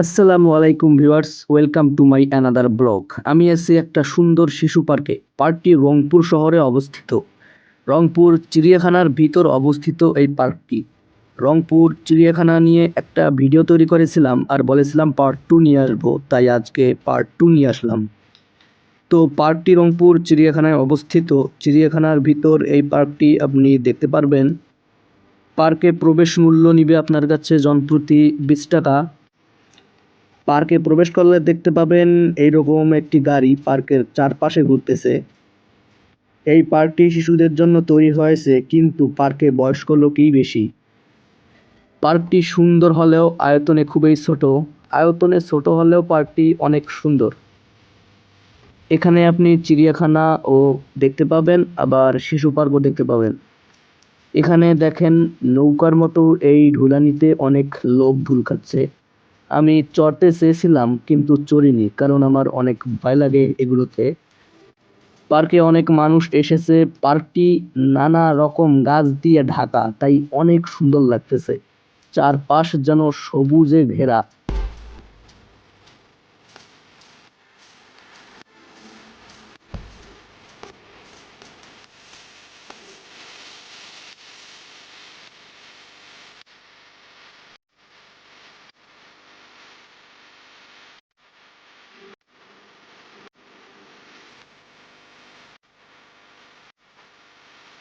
আসসালামু আলাইকুম viewers, welcome to my another vlog. আমি আছি একটা সুন্দর শিশু পার্কে, পার্কটি রংপুর শহরে অবস্থিত। রংপুর চিড়িয়াখানার ভিতর অবস্থিত এই পার্কটি। রংপুর চিড়িয়াখানা নিয়ে একটা ভিডিও তৈরি করেছিলাম আর বলেছিলাম পার্ট টু নিয়ে আসব, তাই আজকে পার্ট টু নিয়ে আসলাম। তো পার্কটি রংপুর চিড়িয়াখানায় অবস্থিত। চিড়িয়াখানার ভিতর এই পার্কটি আপনি দেখতে পারবেন। পার্কে প্রবেশ মূল্য নিবে আপনার কাছে জনপ্রতি বিশ টাকা। পার্কে প্রবেশ করলে দেখতে পাবেন এইরকম একটি গাড়ি পার্কের চারপাশে ঘুরতেছে। এই পার্কটি শিশুদের জন্য তৈরি হয়েছে, কিন্তু পার্কে বয়স্ক লোকই বেশি। পার্কটি সুন্দর হলেও আয়তনে খুবই ছোট। আয়তনে ছোট হলেও পার্কটি অনেক সুন্দর। এখানে আপনি চিড়িয়াখানা ও দেখতে পাবেন, আবার শিশু পার্কও দেখতে পাবেন। এখানে দেখেন নৌকার মতো এই ঢুলানিতে অনেক লোক ঢুল খাচ্ছে। আমি চড়তে চেয়েছিলাম, কিন্তু চড়িনি, কারণ আমার অনেক ভয় লাগে এগুলোতে। পার্কে অনেক মানুষ এসেছে, পার্কটি নানা রকম গাছ দিয়ে ঢাকা, তাই অনেক সুন্দর লাগতেছে। চারপাশ যেন সবুজে ঘেরা।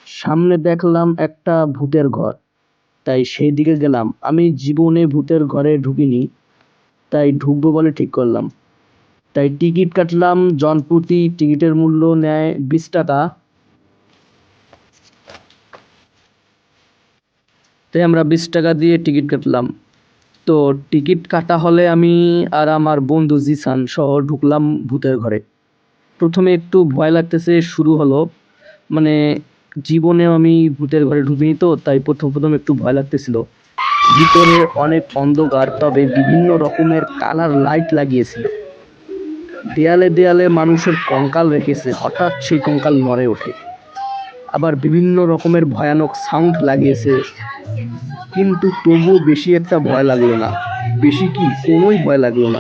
সামনে দেখলাম একটা ভূতের ঘর। তাই সেই দিকে গেলাম। আমি জীবনে ভূতের ঘরে ঢুকিনি, তাই ঢুকবো বলে ঠিক করলাম। তাই টিকিট কাটলাম জনপ্রতি টিকিটের মূল্য নেয় বিশ টাকা। তাই আমরা বিশ টাকা দিয়ে টিকিট কাটলাম। তো টিকিট কাটা হলে আমি আর আমার বন্ধু জিসান সহ ঢুকলাম ভূতের ঘরে। প্রথমে একটু ভয় লাগতেছে, শুরু হলো। মানে জীবনে আমি ভূতের ঘরে ঢুকিনি তো, তাই প্রথম প্রথম একটু ভয় লাগতেছিল। ভিতরে অনেক অন্ধকার, তবে বিভিন্ন রকমের কালার লাইট লাগিয়েছিল। দেয়ালে দেয়ালে মানুষের কঙ্কাল রেখেছে, হঠাৎ সেই কঙ্কাল নড়ে ওঠে। আবার বিভিন্ন রকমের ভয়ানক সাউন্ড লাগিয়েছে। কিন্তু তবুও বেশি একটা ভয় লাগল না। বেশি কি, কোনোই ভয় লাগল না।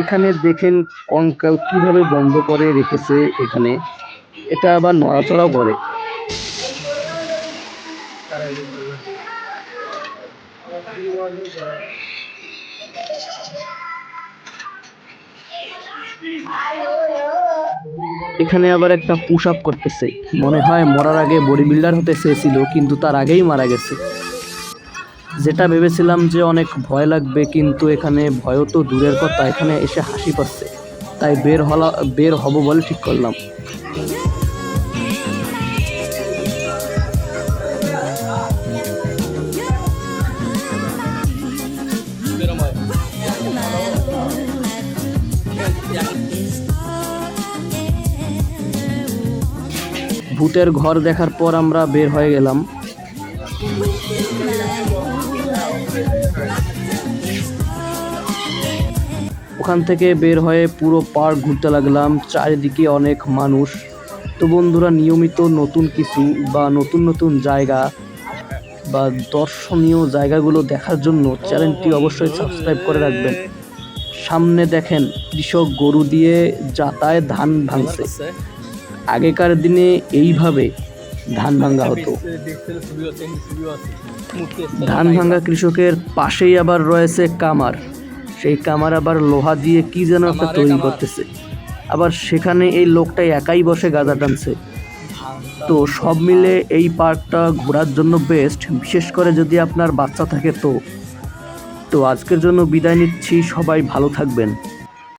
এখানে দেখেন কঙ্কাল কীভাবে বন্ধ করে রেখেছে এখানে। এটা আবার নড়াচড়াও করে। এখানে আবার একটা পুশ আপ করতেছে। মনে হয় মরার আগে বডি বিল্ডার হতে চেয়েছিল, কিন্তু তার আগেই মারা গেছে। যেটা ভেবেছিলাম যে অনেক ভয় লাগবে, কিন্তু এখানে ভয় তো দূরের কথা, এখানে এসে হাসি পাচ্ছে। তাই বের হলা বের হব বলে ঠিক করলাম। ভূতের ঘর দেখার পর আমরা বের হয়ে গেলাম। ওখান থেকে বের হয়ে পুরো পার্ক ঘুরতে লাগলাম, চারিদিকে অনেক মানুষ। তো বন্ধুরা, নিয়মিত নতুন কিছু বা নতুন নতুন জায়গা বা দর্শনীয় জায়গাগুলো দেখার জন্য চ্যানেলটি অবশ্যই সাবস্ক্রাইব করে রাখবেন। সামনে দেখেন, কৃষক গরু দিয়ে যাতায় ধান ভাঙছে। আগেকার দিনে এইভাবে ধান ভাঙ্গা হতো। ধান ভাঙ্গা কৃষকের পাশেই আবার রয়েছে কামার। সেই কামার আবার লোহা দিয়ে কি যেন একটা তৈরি করতেছে। আবার সেখানে এই লোকটাই একাই বসে গাঁজা টানছে। তো সব মিলে এই পার্কটা ঘোরার জন্য বেস্ট বিশেষ করে যদি আপনার বাচ্চা থাকে তো। তো আজকের জন্য বিদায় নিচ্ছি সবাই ভালো থাকবেন।